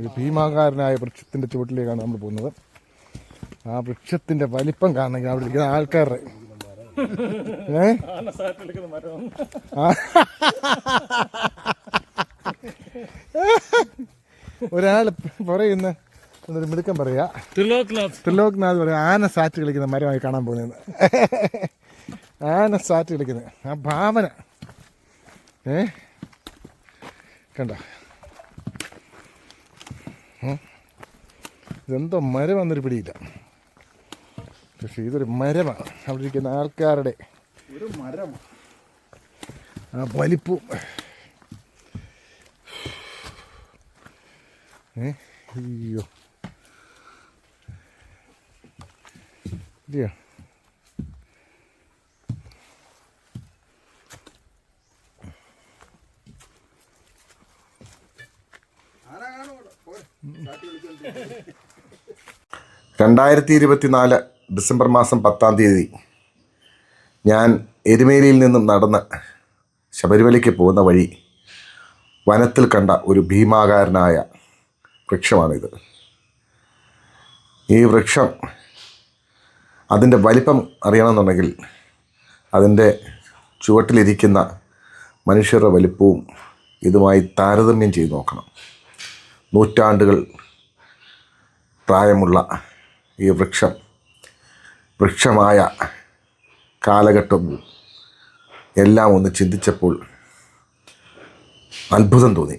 ഒരു ഭീമാകാരനായ വൃക്ഷത്തിന്റെ ചുവട്ടിലേക്കാണ് നമ്മൾ പോകുന്നത്. ആ വൃക്ഷത്തിന്റെ വലിപ്പം കാണണമെങ്കിൽ അവിടെ ഇരിക്കുന്ന ആൾക്കാരുടെ. ഏ. ഒരാൾ പറയുന്ന ഒരു മിടുക്കം പറയാ. ത്രിലോക്നാഥ്. ത്രിലോക്നാഥ് പറയാം ആന സാറ്റ് കളിക്കുന്ന മരമായി കാണാൻ പോകുന്നത് ആന സാറ്റ് കളിക്കുന്നത് ആ ഭാവന. ഏ? കണ്ട. ഇതെന്തോ മരമാണെന്നൊരു പിടിയില്ല. പക്ഷെ ഇതൊരു മരമാണ്. അവിടെ ഇരിക്കുന്ന ആൾക്കാരുടെ ഒരു മരം. ആ വലിപ്പും. ഏ അയ്യോ. ഇല്ലയോ? രണ്ടായിരത്തി ഇരുപത്തിനാല് ഡിസംബർ മാസം പത്താം തീയതി ഞാൻ എരുമേലിയിൽ നിന്നും നടന്ന് ശബരിമലയ്ക്ക് പോകുന്ന വഴി വനത്തിൽ കണ്ട ഒരു ഭീമാകാരനായ വൃക്ഷമാണിത്. ഈ വൃക്ഷം അതിന്റെ വലിപ്പം അറിയണമെന്നുണ്ടെങ്കിൽ അതിന്റെ ചുവട്ടിലിരിക്കുന്ന മനുഷ്യരുടെ വലിപ്പവും ഇതുമായി താരതമ്യം ചെയ്ത് നോക്കണം. നൂറ്റാണ്ടുകൾ പ്രായമുള്ള ഈ വൃക്ഷം വൃക്ഷമായ കാലഘട്ടം എല്ലാം ഒന്ന് ചിന്തിച്ചപ്പോൾ അത്ഭുതം തോന്നി.